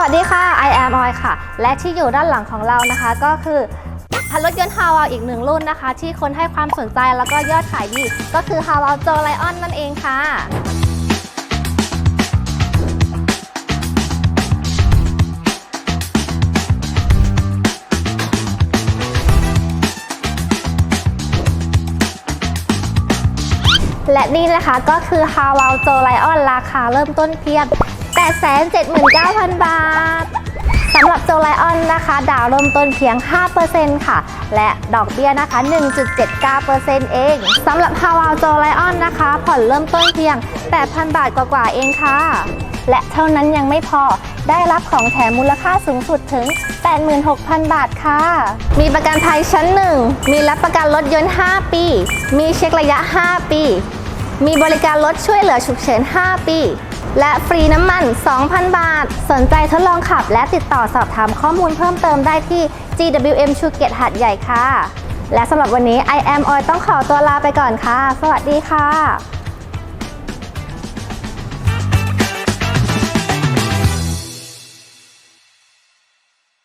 วัสดีค่ะ I am Oil ค่ะ และที่อยู่ด้านหลังของเรานะคะก็คือพันรถยนต์ฮาวาอีกหนึ่งรุ่นนะคะ ที่คนให้ความสนใจแล้วก็ยอดขายดีก็คือฮาวาโจไลออนนั่นเองค่ะและนี่นะคะก็คือ h a w a l j o l i o n ราคาเริ่มต้นเพียง 879,000 บาทสำหรับโจไลออนนะคะ ดาวเริ่มต้นเพียง 5%ค่ะ และดอกเบี้ยนะคะ 1.79%เองสำหรับ h a w a l j o l i o n นะคะ ผ่อนเริ่มต้นเพียง 8,000 บาทกว่าๆเองค่ะ และเท่านั้นยังไม่พอได้รับของแถมมูลค่าสูงสุดถึง 86,000 บาทค่ะ มีประกันภัยชั้น 1 มีรับประกันรถยนต์ 5 ปี มีเช็คระยะ 5 ปี มีบริการรถช่วยเหลือฉุกเฉิน 5 ปี และฟรีน้ำมัน 2,000 บาท สนใจทดลองขับ และติดต่อสอบถามข้อมูลเพิ่มเติมได้ที่ GWM ชูเกตหัดใหญ่ค่ะ และสำหรับวันนี้ I am Oil ต้องขอตัวลาไปก่อนค่ะ สวัสดีค่ะ